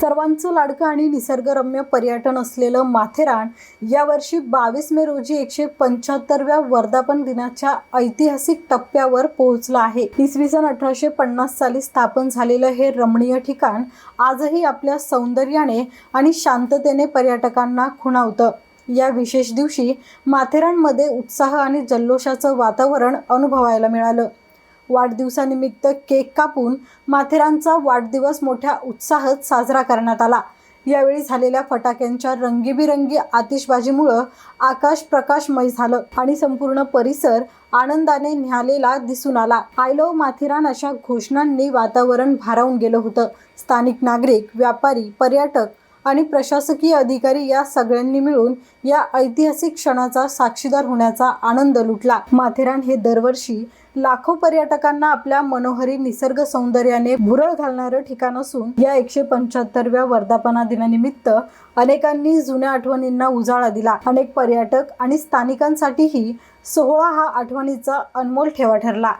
सर्वांचं लाडकं आणि निसर्गरम्य पर्यटन असलेलं माथेरान यावर्षी बावीस मे रोजी एकशे पंच्याहत्तरव्या वर्धापन दिनाच्या ऐतिहासिक टप्प्यावर पोहोचलं आहे. इसवी सन अठराशे पन्नास साली स्थापन झालेलं हे रमणीय ठिकाण आजही आपल्या सौंदर्याने आणि शांततेने पर्यटकांना खुणावतं. या विशेष दिवशी माथेरानमध्ये उत्साह आणि जल्लोषाचं वातावरण अनुभवायला मिळालं. वाढदिवसानिमित्त केक कापून माथेरानचा वाढदिवस मोठ्या उत्साहात साजरा करण्यात आला. यावेळी झालेल्या फटाक्यांच्या रंगीबिरंगी आतिषबाजीमुळं आकाश प्रकाशमय झालं आणि संपूर्ण परिसर आनंदाने न्यालेला दिसून आला. आय माथेरान अशा घोषणांनी वातावरण भारावून गेलं होतं. स्थानिक नागरिक व्यापारी पर्यटक आणि प्रशासकीय अधिकारी या सगळ्यांनी मिळून या ऐतिहासिक क्षणाचा साक्षीदार होण्याचा आनंद लुटला. माथेरान हे दरवर्षी लाखो पर्यटकांना आपल्या मनोहरी निसर्ग सौंदर्याने भुरळ घालणारं ठिकाण असून या एकशे पंच्याहत्तरव्या वर्धापना दिनानिमित्त अनेकांनी जुन्या आठवणींना उजाळा दिला. अनेक पर्यटक आणि स्थानिकांसाठीही सोहळा हा आठवणीचा अनमोल ठेवा ठरला.